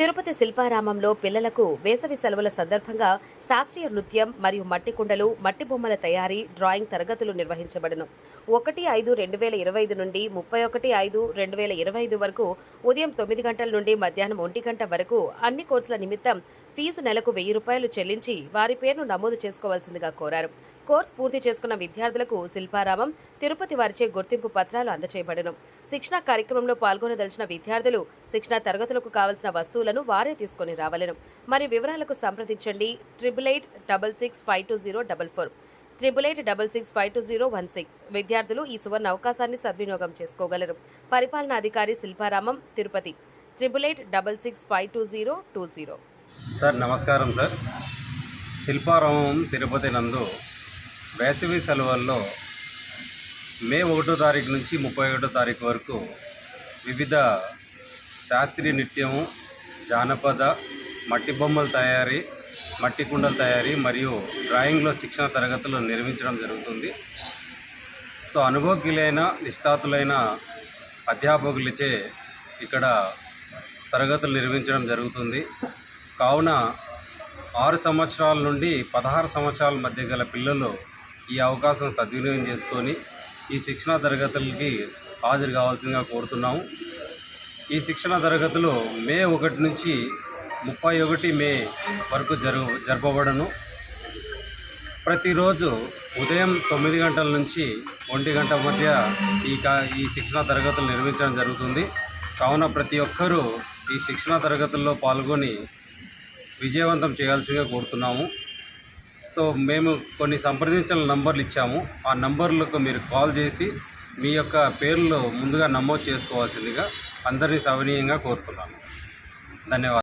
తిరుపతి శిల్పారామంలో పిల్లలకు వేసవి సెలవుల సందర్భంగా శాస్త్రీయ నృత్యం మరియు మట్టి కుండలు మట్టి బొమ్మల తయారీ డ్రాయింగ్ తరగతులు నిర్వహించబడును. ఒకటి ఐదు రెండు వేల ఇరవై ఐదు నుండి ముప్పై ఒకటి ఐదు రెండు వేల ఇరవై ఐదు వరకు ఉదయం తొమ్మిది గంటల నుండి మధ్యాహ్నం ఒంటి గంట వరకు అన్ని కోర్సుల నిమిత్తం ఫీజు నెలకు వెయ్యి రూపాయలు చెల్లించి వారి పేరును నమోదు చేసుకోవాల్సిందిగా కోరారు. కోర్సు పూర్తి చేసుకున్న విద్యార్థులకు శిల్పారామం తిరుపతి వారిచే గుర్తింపు పత్రాలు అందచేయబడను. శిక్షణ కార్యక్రమంలో పాల్గొనదలిచిన విద్యార్థులు శిక్షణ తరగతులకు కావలసిన వస్తువులను వారే తీసుకొని రావలను. మరి వివరాలకు సంప్రదించండి. Triple eight double six five two zero double four. Triple eight double six five two zero one six. విద్యార్థులు ఈ సువర్ణ అవకాశాన్ని సద్వినియోగం చేసుకోగలరు. పరిపాలనా అధికారి Shilparamam Tirupati. Triple eight double six five two zero two zero. Sir నమస్కారం సార్. శిల్పారామం తిరుపతి నందు వేసవి సెలవుల్లో మే ఒకటో తారీఖు నుంచి ముప్పై ఒకటో తారీఖు వరకు వివిధ శాస్త్రీయ నృత్యము జానపద మట్టి బొమ్మల తయారీ మట్టి కుండల తయారీ మరియు డ్రాయింగ్లో శిక్షణ తరగతులు నిర్వహించడం జరుగుతుంది. సో అనుభవజ్ఞులైన నిష్ఠాతులైన అధ్యాపకులచే ఇక్కడ తరగతులు నిర్వహించడం జరుగుతుంది. కావున ఆరు సంవత్సరాల నుండి పదహారు సంవత్సరాల మధ్య గల పిల్లలు ఈ అవకాశం సద్వినియోగం చేసుకొని ఈ శిక్షణ తరగతులకి హాజరు కావాల్సిందిగా కోరుతున్నాము. ఈ శిక్షణ తరగతులు మే ఒకటి నుంచి ముప్పై ఒకటి మే వరకు జరుగు జరపబడను. ప్రతిరోజు ఉదయం తొమ్మిది గంటల నుంచి ఒంటి గంట మధ్య ఈ కా ఈ శిక్షణ తరగతులు నిర్మించడం జరుగుతుంది. కావున ప్రతి ఒక్కరూ ఈ శిక్షణ తరగతుల్లో పాల్గొని విజయవంతం చేయాల్సిందిగా కోరుతున్నాము. సో మేము కొన్ని సంప్రదించిన నంబర్లు ఇచ్చాము. ఆ నంబర్లకు మీరు కాల్ చేసి మీ యొక్క పేర్లు ముందుగా నమోదు చేసుకోవాల్సిందిగా అందరినీ సవనీయంగా కోరుతున్నాను. ధన్యవాదాలు.